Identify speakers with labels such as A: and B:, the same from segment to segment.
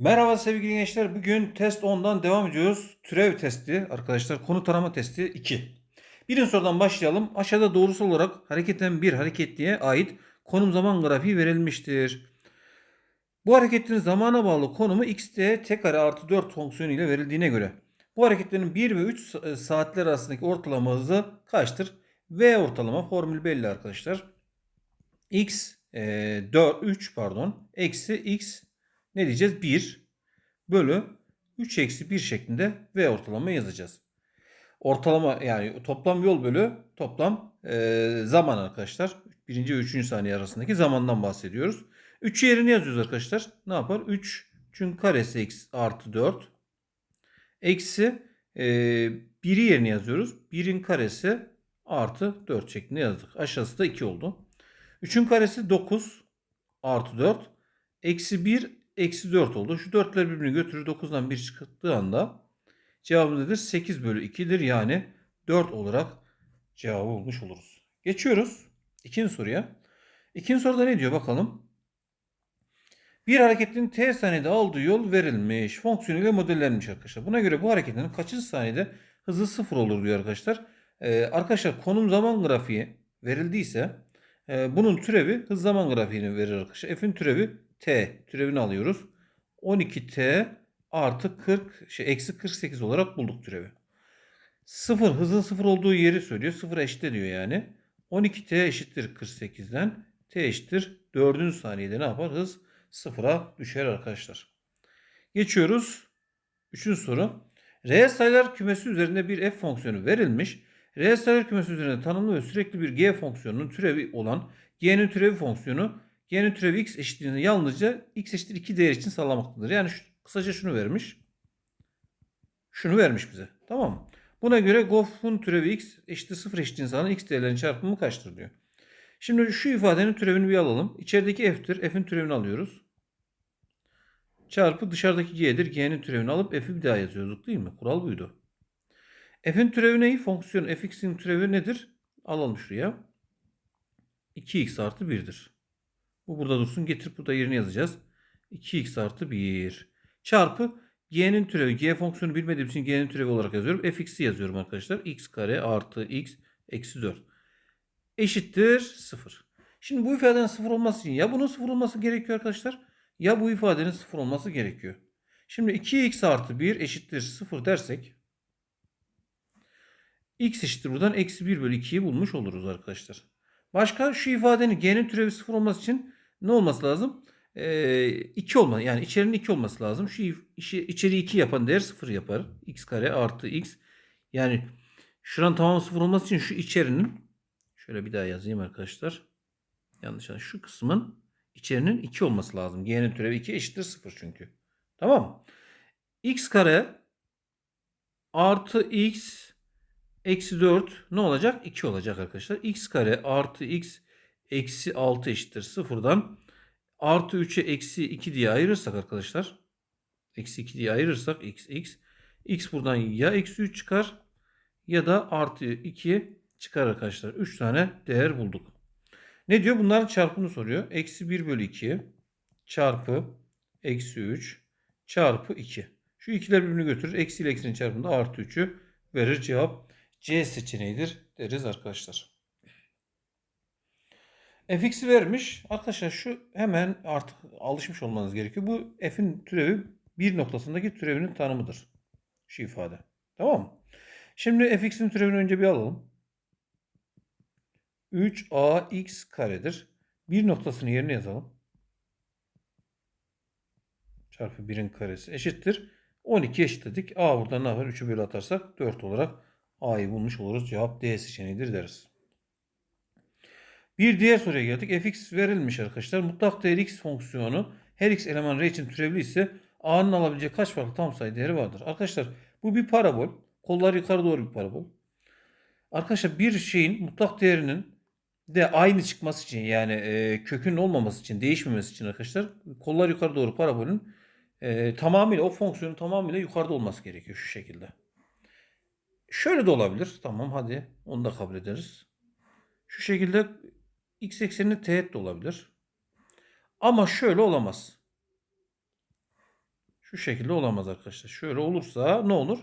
A: Merhaba sevgili gençler. Bugün test 10'dan devam ediyoruz. Türev testi arkadaşlar. Konu tarama testi 2. Birinci sorudan başlayalım. Aşağıda doğrusal olarak hareketten bir hareketliğe ait konum zaman grafiği verilmiştir. Bu hareketlerin zamana bağlı konumu x'te t kare artı 4 fonksiyonu ile verildiğine göre bu hareketlerin 1 ve 3 sa- saatler arasındaki ortalama hızı kaçtır? V ortalama formül belli arkadaşlar. x e, 4 3 pardon eksi x ne diyeceğiz? 1 bölü 3 eksi 1 şeklinde V ortalama yazacağız. Ortalama yani toplam yol bölü toplam e, zaman arkadaşlar. Birinci ve üçüncü saniye arasındaki zamandan bahsediyoruz. 3'ü yerine yazıyoruz arkadaşlar. Ne yapar? 3 çünkü karesi x artı 4 eksi e, 1'i yerine yazıyoruz. 1'in karesi artı 4 şeklinde yazdık. Aşağısı da 2 oldu. 3'ün karesi 9 artı 4 eksi 1 eksi 4 oldu. Şu 4'ler birbirini götürür. 9'dan 1 çıktığı anda cevabımız nedir? 8 bölü 2'dir. Yani 4 olarak cevabı bulmuş oluruz. Geçiyoruz ikinci soruya. İkinci soruda ne diyor bakalım. Bir hareketin t saniyede aldığı yol verilmiş. Fonksiyonuyla modellenmiş arkadaşlar. Buna göre bu hareketin kaçıncı saniyede hızı sıfır olur diyor arkadaşlar. Ee, arkadaşlar konum zaman grafiği verildiyse e, bunun türevi hız zaman grafiğini verir arkadaşlar. F'in türevi t türevini alıyoruz. 12t artı 40 şey eksi 48 olarak bulduk türevi. Sıfır hızın sıfır olduğu yeri söylüyor. Sıfır eşit diyor yani. 12t eşittir 48'den. t eşittir 4. saniyede ne yapar? Hız sıfıra düşer arkadaşlar. Geçiyoruz. Üçüncü soru. Reel sayılar kümesi üzerinde bir f fonksiyonu verilmiş. Reel sayılar kümesi üzerinde tanımlı ve sürekli bir g fonksiyonunun türevi olan g'nin türevi fonksiyonu g'nin türevi x eşitliğini yalnızca x eşittir 2 değer için sağlamaktadır. Yani şu- kısaca şunu vermiş. Şunu vermiş bize. Tamam mı? Buna göre gof'un türevi x eşittir 0 eşitliğini sağlayan x değerlerinin çarpımı kaçtır diyor. Şimdi şu ifadenin türevini bir alalım. İçerideki f'tir. F'in türevini alıyoruz. Çarpı dışarıdaki g'dir. G'nin türevini alıp f'i bir daha yazıyorduk değil mi? Kural buydu. F'in türevi neyi? Fonksiyon fx'in türevi nedir? Alalım şuraya. 2x artı 1'dir. Bu burada dursun. Getirip burada yerine yazacağız. 2x artı 1. Çarpı g'nin türevi. G fonksiyonu bilmediğim için g'nin türevi olarak yazıyorum. fx'i yazıyorum arkadaşlar. x kare artı x eksi 4 eşittir 0. Şimdi bu ifadenin 0 olması için ya bunun 0 olması gerekiyor arkadaşlar ya bu ifadenin 0 olması gerekiyor. Şimdi 2x artı 1 eşittir 0 dersek x eşittir buradan eksi 1 bölü 2'yi bulmuş oluruz arkadaşlar. Başka şu ifadenin g'nin türevi 0 olması için ne olması lazım? Ee, 2 olma yani içerinin 2 olması lazım. Şu işi, içeri 2 yapan değer 0 yapar. x kare artı x yani şuranın tamamı 0 olması için şu içerinin Şöyle bir daha yazayım arkadaşlar. Yanlış anladım. Şu kısmın içerinin 2 olması lazım. G'nin türevi 2 eşittir 0 çünkü. Tamam x kare artı x eksi 4 ne olacak? 2 olacak arkadaşlar. x kare artı x eksi 6 eşittir 0'dan artı 3'e eksi 2 diye ayırırsak arkadaşlar eksi 2 diye ayırırsak x x x buradan ya eksi 3 çıkar ya da artı 2 çıkar arkadaşlar. 3 tane değer bulduk. Ne diyor? Bunların çarpımını soruyor. Eksi 1 bölü 2 çarpı eksi 3 çarpı 2. Şu ikiler birbirini götürür. Eksi ile eksinin çarpımında artı 3'ü verir. Cevap C seçeneğidir deriz arkadaşlar. Fx'i vermiş. Arkadaşlar şu hemen artık alışmış olmanız gerekiyor. Bu f'in türevi bir noktasındaki türevinin tanımıdır. Şu ifade. Tamam mı? Şimdi fx'in türevini önce bir alalım. 3ax karedir. Bir noktasını yerine yazalım. Çarpı 1'in karesi eşittir. 12 eşitledik. A burada ne var? 3'ü bölü atarsak 4 olarak A'yı bulmuş oluruz. Cevap D seçeneğidir deriz. Bir diğer soruya geldik. fx verilmiş arkadaşlar. Mutlak değer x fonksiyonu her x eleman r için türevli ise a'nın alabileceği kaç farklı tam sayı değeri vardır? Arkadaşlar bu bir parabol. Kollar yukarı doğru bir parabol. Arkadaşlar bir şeyin mutlak değerinin de aynı çıkması için yani e, kökün olmaması için değişmemesi için arkadaşlar kollar yukarı doğru parabolün e, tamamıyla o fonksiyonun tamamıyla yukarıda olması gerekiyor şu şekilde. Şöyle de olabilir. Tamam hadi onu da kabul ederiz. Şu şekilde x eksenini teğet de olabilir. Ama şöyle olamaz. Şu şekilde olamaz arkadaşlar. Şöyle olursa ne olur?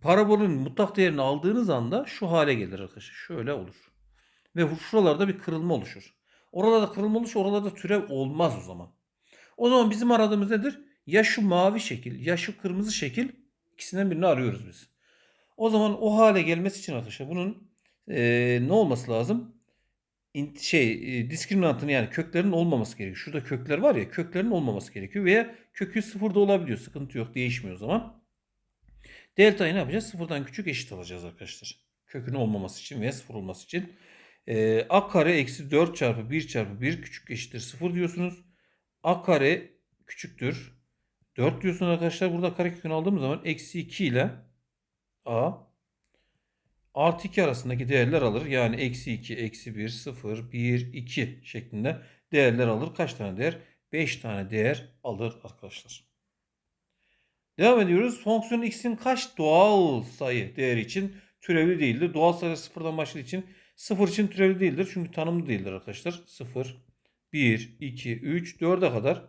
A: Parabolün mutlak değerini aldığınız anda şu hale gelir arkadaşlar. Şöyle olur. Ve şuralarda bir kırılma oluşur. Oralarda kırılma olursa oralarda türev olmaz o zaman. O zaman bizim aradığımız nedir? Ya şu mavi şekil ya şu kırmızı şekil ikisinden birini arıyoruz biz. O zaman o hale gelmesi için arkadaşlar bunun eee, ne olması lazım? Şey e, diskriminantın yani köklerin olmaması gerekiyor. Şurada kökler var ya köklerin olmaması gerekiyor. Veya kökü sıfırda olabiliyor. Sıkıntı yok değişmiyor o zaman. Delta'yı ne yapacağız? Sıfırdan küçük eşit alacağız arkadaşlar. Kökün olmaması için veya sıfır olması için. Ee, a kare eksi 4 çarpı 1 çarpı 1 küçük eşittir 0 diyorsunuz. a kare küçüktür. 4 diyorsunuz arkadaşlar. Burada kare kökünü aldığımız zaman eksi 2 ile a artı 2 arasındaki değerler alır. Yani eksi 2, eksi 1, 0, 1, 2 şeklinde değerler alır. Kaç tane değer? 5 tane değer alır arkadaşlar. Devam ediyoruz. Fonksiyon x'in kaç doğal sayı değeri için türevli değildir? Doğal sayı sıfırdan başladığı için sıfır için türevli değildir. Çünkü tanımlı değildir arkadaşlar. 0, 1, 2, 3, 4'e kadar.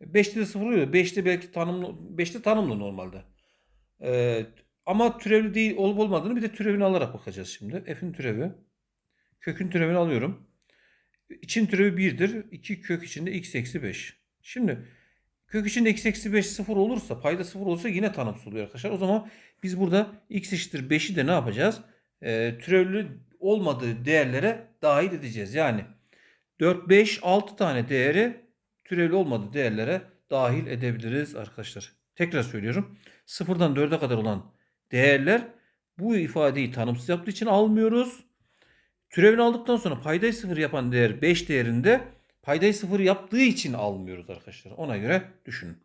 A: 5'te de sıfır oluyor. 5'te belki tanımlı, 5'te tanımlı normalde. Ee, ama türevli değil olup olmadığını bir de türevini alarak bakacağız şimdi. F'in türevi. Kökün türevini alıyorum. İçin türevi 1'dir. 2 kök içinde x eksi 5. Şimdi kök içinde x eksi 5 sıfır olursa payda sıfır olursa yine tanımsız oluyor arkadaşlar. O zaman biz burada x eşittir 5'i de ne yapacağız? Ee, türevli olmadığı değerlere dahil edeceğiz. Yani 4, 5, 6 tane değeri türevli olmadığı değerlere dahil edebiliriz arkadaşlar. Tekrar söylüyorum. Sıfırdan 4'e kadar olan değerler bu ifadeyi tanımsız yaptığı için almıyoruz. Türevini aldıktan sonra paydayı sıfır yapan değer 5 değerinde paydayı sıfır yaptığı için almıyoruz arkadaşlar. Ona göre düşünün.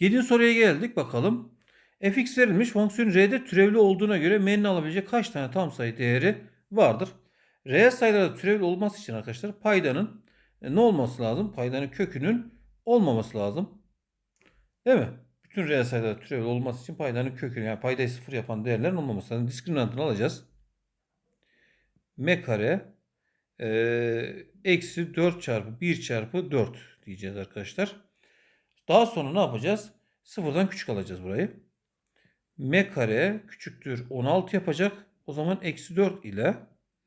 A: 7. soruya geldik bakalım. fx verilmiş fonksiyon r'de türevli olduğuna göre m'nin alabilecek kaç tane tam sayı değeri vardır? Reel sayılarda türevli olması için arkadaşlar paydanın e, ne olması lazım? Paydanın kökünün olmaması lazım. Değil mi? Bütün reel sayılarda türevli olması için paydanın kökünü yani paydayı sıfır yapan değerlerin olmaması lazım. Diskriminantını alacağız. m kare e, eksi 4 çarpı 1 çarpı 4 diyeceğiz arkadaşlar. Daha sonra ne yapacağız? Sıfırdan küçük alacağız burayı. m kare küçüktür 16 yapacak. O zaman eksi 4 ile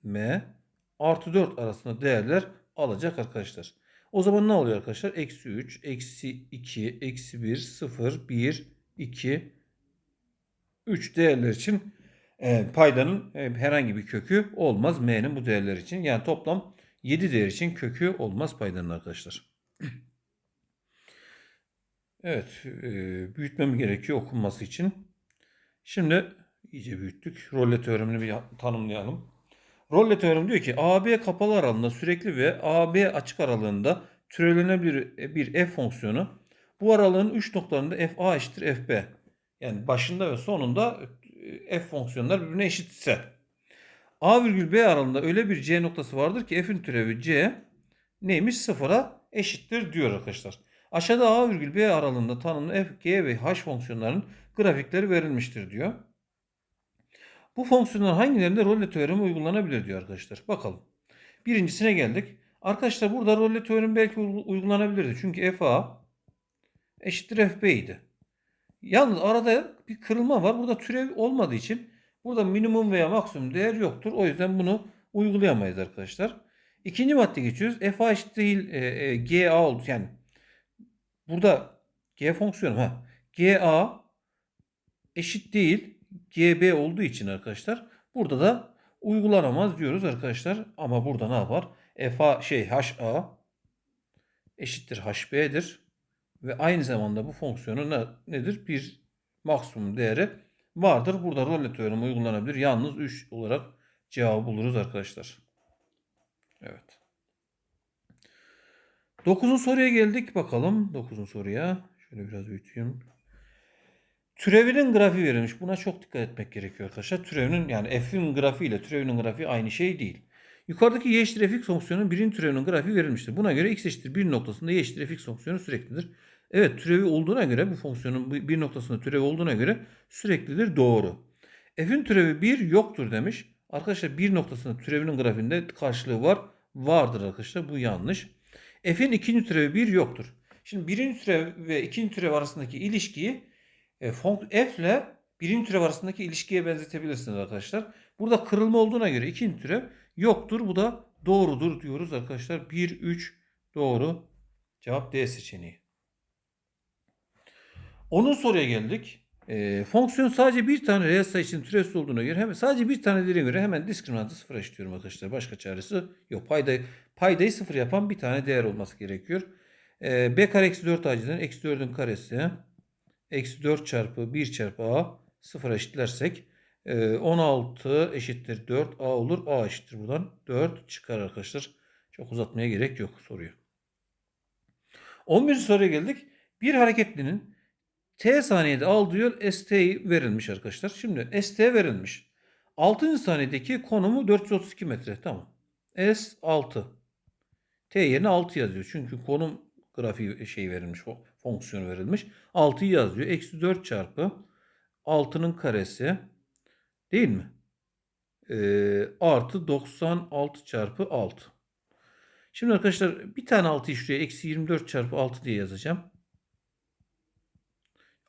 A: m artı 4 arasında değerler alacak arkadaşlar. O zaman ne oluyor arkadaşlar? Eksi 3, eksi 2, eksi 1, 0, 1, 2, 3 değerler için e, paydanın e, herhangi bir kökü olmaz m'nin bu değerler için. Yani toplam 7 değer için kökü olmaz paydanın arkadaşlar. Evet, e, büyütmem gerekiyor okunması için. Şimdi iyice büyüttük. Rolle teoremini bir tanımlayalım. Rolle teoremi diyor ki AB kapalı aralığında sürekli ve AB açık aralığında türevlenebilir bir f fonksiyonu bu aralığın 3 noktalarında fa eşittir fb. Yani başında ve sonunda f fonksiyonlar birbirine eşitse. A virgül B aralığında öyle bir C noktası vardır ki f'in türevi C neymiş? Sıfıra eşittir diyor arkadaşlar. Aşağıda A virgül B aralığında tanımlı f, g ve h fonksiyonlarının grafikleri verilmiştir diyor. Bu fonksiyonlar hangilerinde Rolle teoremi uygulanabilir diyor arkadaşlar. Bakalım. Birincisine geldik. Arkadaşlar burada Rolle teoremi belki uygulanabilirdi. Çünkü fa eşittir fb idi. Yalnız arada bir kırılma var. Burada türev olmadığı için burada minimum veya maksimum değer yoktur. O yüzden bunu uygulayamayız arkadaşlar. İkinci madde geçiyoruz. fa eşit değil e, e, ga oldu. Yani burada g fonksiyonu ha. ga eşit değil GB olduğu için arkadaşlar burada da uygulanamaz diyoruz arkadaşlar. Ama burada ne yapar? FA şey HA eşittir HB'dir. Ve aynı zamanda bu fonksiyonu ne, nedir? Bir maksimum değeri vardır. Burada Rolle teoremi uygulanabilir. Yalnız 3 olarak cevabı buluruz arkadaşlar. Evet. 9. soruya geldik bakalım. 9. soruya. Şöyle biraz büyüteyim. Türevinin grafiği verilmiş. Buna çok dikkat etmek gerekiyor arkadaşlar. Türevinin yani f'in grafiği ile türevinin grafiği aynı şey değil. Yukarıdaki y eşittir fx fonksiyonunun birinci türevinin grafiği verilmiştir. Buna göre x eşittir 1 noktasında y eşittir fx fonksiyonu süreklidir. Evet türevi olduğuna göre bu fonksiyonun bir noktasında türevi olduğuna göre süreklidir. Doğru. F'in türevi 1 yoktur demiş. Arkadaşlar bir noktasında türevinin grafiğinde karşılığı var. Vardır arkadaşlar. Bu yanlış. F'in ikinci türevi 1 yoktur. Şimdi birinci türev ve ikinci türev arasındaki ilişkiyi e, fonk- f ile birinci türev arasındaki ilişkiye benzetebilirsiniz arkadaşlar. Burada kırılma olduğuna göre ikinci türev yoktur. Bu da doğrudur diyoruz arkadaşlar. 1, 3 doğru. Cevap D seçeneği. Onun soruya geldik. E, fonksiyon sadece bir tane reel sayı için türevsiz olduğuna göre hemen sadece bir tane değere göre hemen diskriminantı sıfır eşitliyorum arkadaşlar. Başka çaresi yok. Paydayı, paydayı sıfır yapan bir tane değer olması gerekiyor. E, b kare eksi 4 aciden eksi 4'ün karesi eksi 4 çarpı 1 çarpı a sıfır eşitlersek e, 16 eşittir 4 a olur. a eşittir buradan 4 çıkar arkadaşlar. Çok uzatmaya gerek yok soruyu. 11. soruya geldik. Bir hareketlinin T saniyede aldığı yol ST verilmiş arkadaşlar. Şimdi ST verilmiş. 6. saniyedeki konumu 432 metre. Tamam. S 6. T yerine 6 yazıyor. Çünkü konum grafiği şey verilmiş. Fonksiyon verilmiş. 6'yı yazıyor. Eksi 4 çarpı 6'nın karesi. Değil mi? Ee, artı 96 çarpı 6. Şimdi arkadaşlar bir tane 6'yı şuraya eksi 24 çarpı 6 diye yazacağım.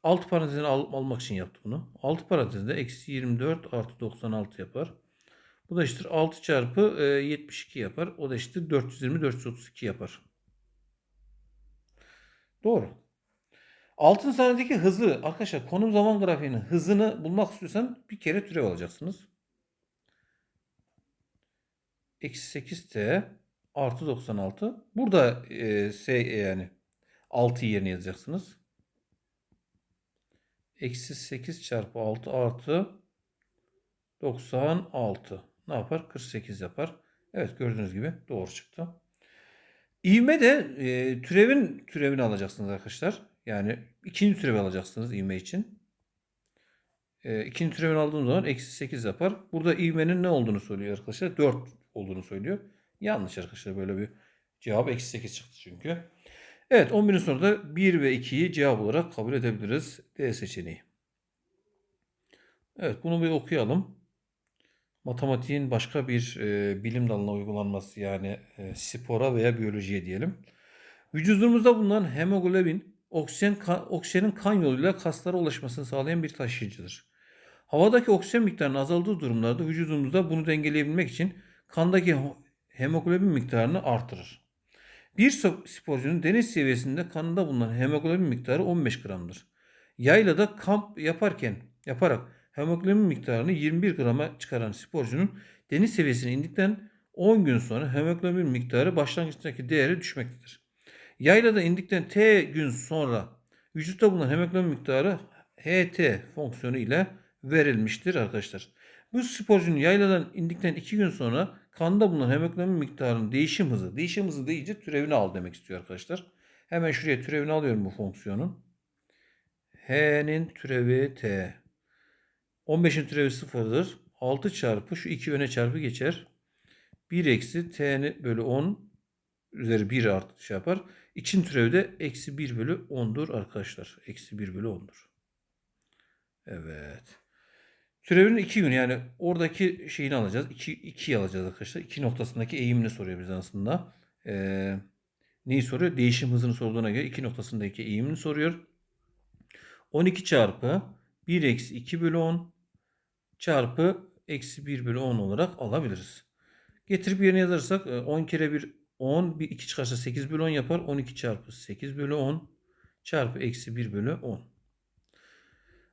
A: Alt parantezini al, almak için yaptım bunu. Alt parantezinde eksi 24 artı 96 yapar. Bu da eşittir 6 çarpı e, 72 yapar. O da eşittir 420 432 yapar. Doğru. Altın saniyedeki hızı arkadaşlar konum zaman grafiğinin hızını bulmak istiyorsan bir kere türev alacaksınız. Eksi 8t artı 96. Burada e, s yani 6 yerine yazacaksınız. Eksi 8 çarpı 6 artı 96. Ne yapar? 48 yapar. Evet gördüğünüz gibi doğru çıktı. İvme de e, türevin türevini alacaksınız arkadaşlar. Yani ikinci türevi alacaksınız ivme için. E, ikinci türevini aldığınız zaman eksi 8 yapar. Burada ivmenin ne olduğunu söylüyor arkadaşlar. 4 olduğunu söylüyor. Yanlış arkadaşlar böyle bir cevap eksi 8 çıktı çünkü. Evet 11. soruda 1 ve 2'yi cevap olarak kabul edebiliriz. D seçeneği. Evet bunu bir okuyalım. Matematiğin başka bir e, bilim dalına uygulanması yani e, spora veya biyolojiye diyelim. Vücudumuzda bulunan hemoglobin oksijen oksijenin kan yoluyla kaslara ulaşmasını sağlayan bir taşıyıcıdır. Havadaki oksijen miktarının azaldığı durumlarda vücudumuzda bunu dengeleyebilmek için kandaki hemoglobin miktarını artırır. Bir sporcunun deniz seviyesinde kanında bulunan hemoglobin miktarı 15 gramdır. Yaylada kamp yaparken yaparak hemoglobin miktarını 21 grama çıkaran sporcunun deniz seviyesine indikten 10 gün sonra hemoglobin miktarı başlangıçtaki değeri düşmektedir. Yaylada indikten T gün sonra vücutta bulunan hemoglobin miktarı HT fonksiyonu ile verilmiştir arkadaşlar. Bu sporcunun yayladan indikten 2 gün sonra kanda bulunan hemoglobin miktarının değişim hızı. Değişim hızı deyince türevini al demek istiyor arkadaşlar. Hemen şuraya türevini alıyorum bu fonksiyonun. H'nin türevi T. 15'in türevi sıfırdır. 6 çarpı şu 2 öne çarpı geçer. 1 eksi T'ni bölü 10 üzeri 1 artı şey yapar. İçin türevi de eksi 1 bölü 10'dur arkadaşlar. Eksi 1 bölü 10'dur. Evet. Türevinin iki yönü yani oradaki şeyini alacağız. 2 2 alacağız arkadaşlar. 2 noktasındaki eğimini soruyor bize aslında. Ee, neyi soruyor? Değişim hızını sorduğuna göre 2 noktasındaki eğimini soruyor. 12 çarpı 1 eksi 2 bölü 10 çarpı eksi 1 bölü 10 olarak alabiliriz. Getirip yerine yazarsak 10 kere 1 10 bir 2 çıkarsa 8 bölü 10 yapar. 12 çarpı 8 bölü 10 çarpı eksi 1 bölü 10.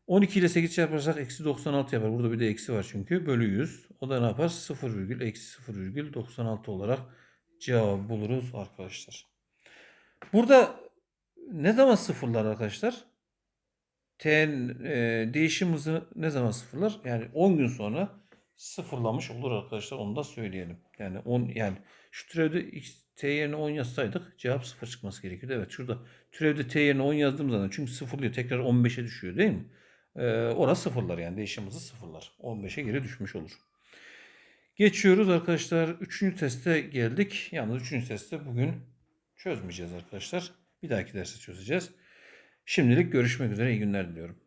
A: 12 ile 8 çarparsak eksi 96 yapar. Burada bir de eksi var çünkü. Bölü 100. O da ne yapar? 0 virgül eksi 0 virgül 96 olarak cevabı buluruz arkadaşlar. Burada ne zaman sıfırlar arkadaşlar? T'nin e, değişim hızı ne zaman sıfırlar? Yani 10 gün sonra sıfırlamış olur arkadaşlar. Onu da söyleyelim. Yani 10 yani şu türevde x, t yerine 10 yazsaydık cevap 0 çıkması gerekiyordu. Evet şurada türevde t yerine 10 yazdığım zaman çünkü sıfırlıyor. Tekrar 15'e düşüyor değil mi? Ee, orası sıfırlar yani değişim hızı sıfırlar. 15'e geri düşmüş olur. Geçiyoruz arkadaşlar. Üçüncü teste geldik. Yalnız üçüncü teste bugün çözmeyeceğiz arkadaşlar. Bir dahaki derste çözeceğiz. Şimdilik görüşmek üzere. İyi günler diliyorum.